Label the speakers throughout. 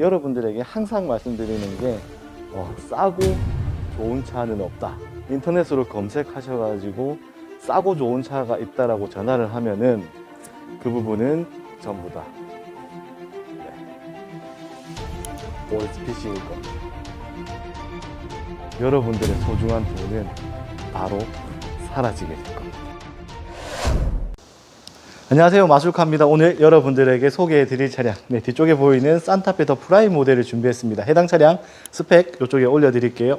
Speaker 1: 여러분들에게 항상 말씀드리는 게 어, 싸고 좋은 차는 없다. 인터넷으로 검색하셔가지고 싸고 좋은 차가 있다라고 전화를 하면은 그 부분은 전부 다 네. OSPC일 겁니다. 여러분들의 소중한 돈은 바로 사라지게 될 겁니다. 안녕하세요. 마술카입니다. 오늘 여러분들에게 소개해 드릴 차량. 네, 뒤쪽에 보이는 산타페 더 프라임 모델을 준비했습니다. 해당 차량 스펙 이쪽에 올려 드릴게요.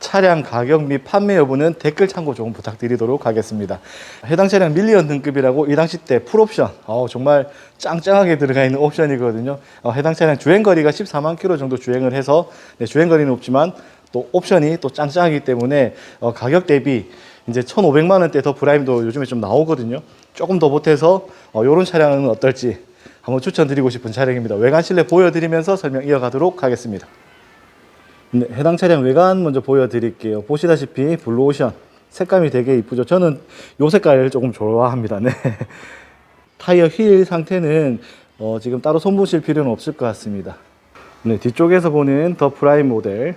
Speaker 1: 차량 가격 및 판매 여부는 댓글 참고 조금 부탁드리도록 하겠습니다. 해당 차량 밀리언 등급이라고 이 당시 때 풀옵션. 어, 정말 짱짱하게 들어가 있는 옵션이거든요. 어, 해당 차량 주행거리가 14만 킬로 정도 주행을 해서 네, 주행거리는 없지만 또 옵션이 또 짱짱하기 때문에 어, 가격 대비 이제 1,500만 원대 더 프라임도 요즘에 좀 나오거든요. 조금 더 보태서 어, 이런 차량은 어떨지 한번 추천드리고 싶은 차량입니다. 외관 실내 보여드리면서 설명 이어가도록 하겠습니다. 네, 해당 차량 외관 먼저 보여드릴게요. 보시다시피 블루오션 색감이 되게 이쁘죠. 저는 이 색깔을 조금 좋아합니다. 네. 타이어 휠 상태는 어, 지금 따로 손보실 필요는 없을 것 같습니다. 네, 뒤쪽에서 보는 더 프라임 모델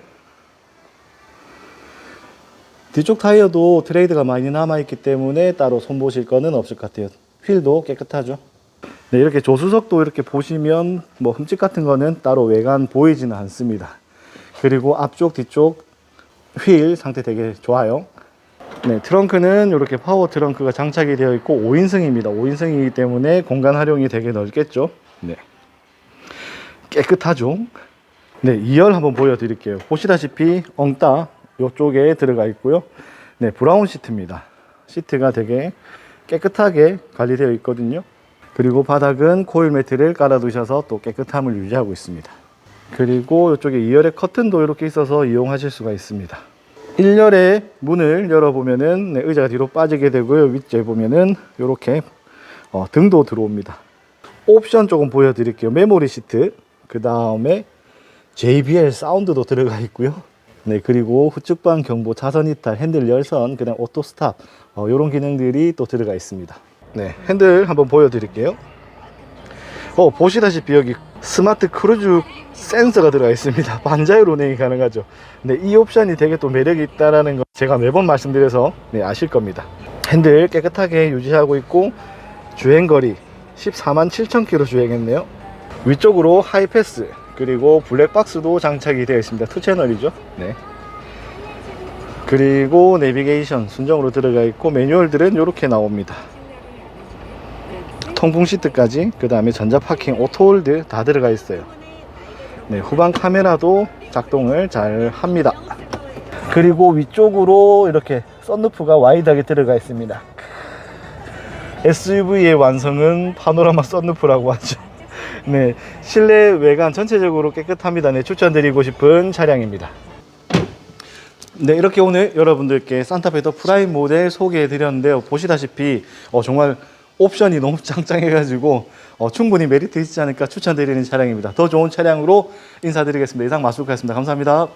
Speaker 1: 뒤쪽 타이어도 트레이드가 많이 남아있기 때문에 따로 손보실 거는 없을 것 같아요. 휠도 깨끗하죠. 네, 이렇게 조수석도 이렇게 보시면 뭐 흠집 같은 거는 따로 외관 보이지는 않습니다. 그리고 앞쪽, 뒤쪽 휠 상태 되게 좋아요. 네, 트렁크는 이렇게 파워 트렁크가 장착이 되어 있고 5인승입니다. 5인승이기 때문에 공간 활용이 되게 넓겠죠. 네. 깨끗하죠. 네, 2열 한번 보여드릴게요. 보시다시피 엉따 이쪽에 들어가 있고요. 네, 브라운 시트입니다. 시트가 되게 깨끗하게 관리되어 있거든요. 그리고 바닥은 코일 매트를 깔아 두셔서 또 깨끗함을 유지하고 있습니다. 그리고 이쪽에 2열에 커튼도 이렇게 있어서 이용하실 수가 있습니다. 1열의 문을 열어보면은 네, 의자가 뒤로 빠지게 되고요. 위쪽에 보면은 이렇게 어, 등도 들어옵니다. 옵션 조금 보여드릴게요. 메모리 시트, 그 다음에 JBL 사운드도 들어가 있고요. 네, 그리고 후측방 경보, 차선 이탈, 핸들 열선, 그다음 오토 스탑, 어, 이런 기능들이 또 들어가 있습니다. 네, 핸들 한번 보여드릴게요. 어, 보시다시피 여기 스마트 크루즈 센서가 들어가 있습니다. 반자율 운행이 가능하죠. 네, 이 옵션이 되게 또 매력이 있다라는 거 제가 매번 말씀드려서 네, 아실 겁니다. 핸들 깨끗하게 유지하고 있고 주행거리 14만 7천 킬로 주행했네요. 위쪽으로 하이패스 그리고 블랙박스도 장착이 되어 있습니다. 투 채널이죠. 네. 그리고 내비게이션 순정으로 들어가 있고 매뉴얼들은 이렇게 나옵니다. 통풍 시트까지 그 다음에 전자 파킹 오토홀드 다 들어가 있어요. 네, 후방 카메라도 작동을 잘 합니다. 그리고 위쪽으로 이렇게 썬루프가 와이드하게 들어가 있습니다. SUV의 완성은 파노라마 썬루프라고 하죠. 네, 실내 외관 전체적으로 깨끗합니다. 네, 추천드리고 싶은 차량입니다. 네, 이렇게 오늘 여러분들께 산타페 더 프라임 모델 소개해 드렸는데요. 보시다시피 어, 정말 옵션이 너무 짱짱해가지고 어, 충분히 메리트 있지 않을까 추천드리는 차량입니다. 더 좋은 차량으로 인사드리겠습니다. 이상 마술카였습니다. 감사합니다.